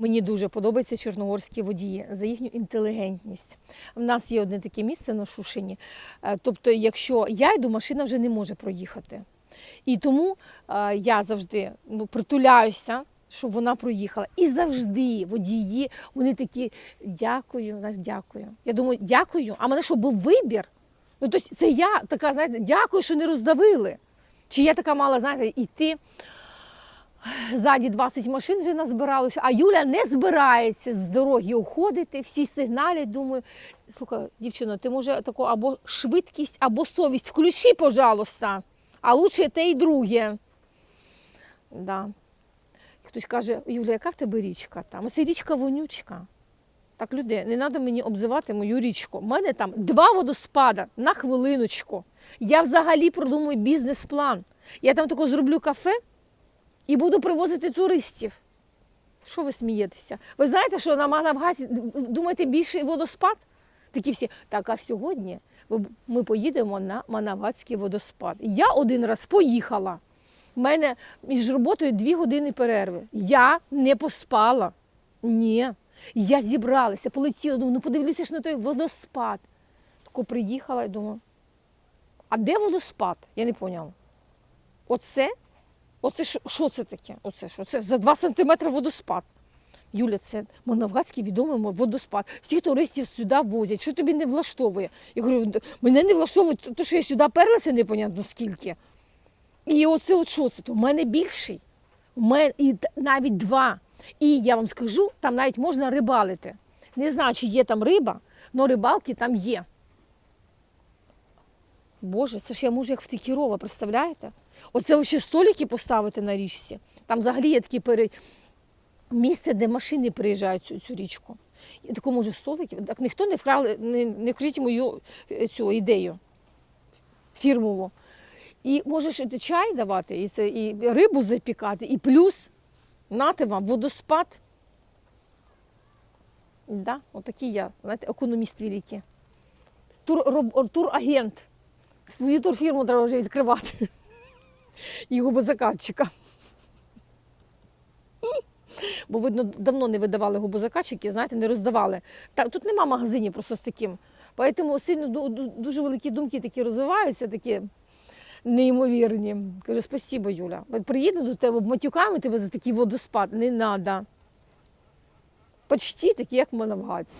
Мені дуже подобаються чорногорські водії за їхню інтелігентність. У нас є одне таке місце на Шушині. Е, Тобто, якщо я йду, машина вже не може проїхати. І тому е, я завжди ну, притуляюся, щоб вона проїхала. І завжди водії, вони такі дякую, знаєш, дякую. Я думаю, дякую. А мене що був вибір? Ну, тобто це я така, знаєте, дякую, що не роздавили. Чи я така мала, знаєте, іти. Ззаді 20 машин вже назбиралося, а Юля не збирається з дороги уходити, всі сигналять. Думаю, слухай, дівчино, ти може таку або швидкість, або совість. Включи, пожалуйста. А лучше те і друге. Да. Хтось каже, Юля, яка в тебе річка там? Оце річка вонючка. Так, люди, не треба мені обзивати мою річку. У мене там два водоспада на хвилиночку. Я взагалі продумую бізнес-план. Я там тако зроблю кафе і буду привозити туристів. Що ви смієтеся? Ви знаєте, що на Манавгаті, думаєте, більший водоспад? Такі всі. Так, а сьогодні ми поїдемо на Манавгатський водоспад. Я один раз поїхала. У мене між роботою дві години перерви. Я не поспала. Ні. Я зібралася, полетіла, думаю, ну подивлюся ж на той водоспад. Тако приїхала і думаю, а де водоспад? Я не поняла. Оце? Оце що, це таке? Оце що? Це за 2 сантиметри водоспад. Юля, це Манавгатський відомий водоспад. Всіх туристів сюди возять. Що тобі не влаштовує? Я говорю, мене не влаштовує, то що я сюди перлася непонятно скільки. І оце от що це? В мене більший. У мене і навіть два. І я вам скажу, там навіть можна рибалити. Не знаю, чи є там риба, але рибалки там є. Боже, це ж я можу як в Текірова, представляєте? Оце ще столики поставити на річці. Там взагалі є такі пере... місце, де машини приїжджають цю, цю річку. Я тако можу столики. Так ніхто не вкрали, не, не вкрить мою е, цю ідею фірмову. І можеш і чай давати, і, це, і рибу запікати, і плюс нати вам водоспад. Да, отакий я, знаєте, економіст великий. Тур, турагент. Свою турфірму треба вже відкривати. І губозакатчика. Бо, видно, давно не видавали губозакатчики, знаєте, не роздавали. Та, тут нема магазинів просто з таким. Тому сильно ду- ду- дуже великі думки такі розвиваються, такі неймовірні. Кажу, спасибо, Юля. Приїду до тебе, матюками тебе за такий водоспад. Не треба. Почти такі, як в Манавгаті.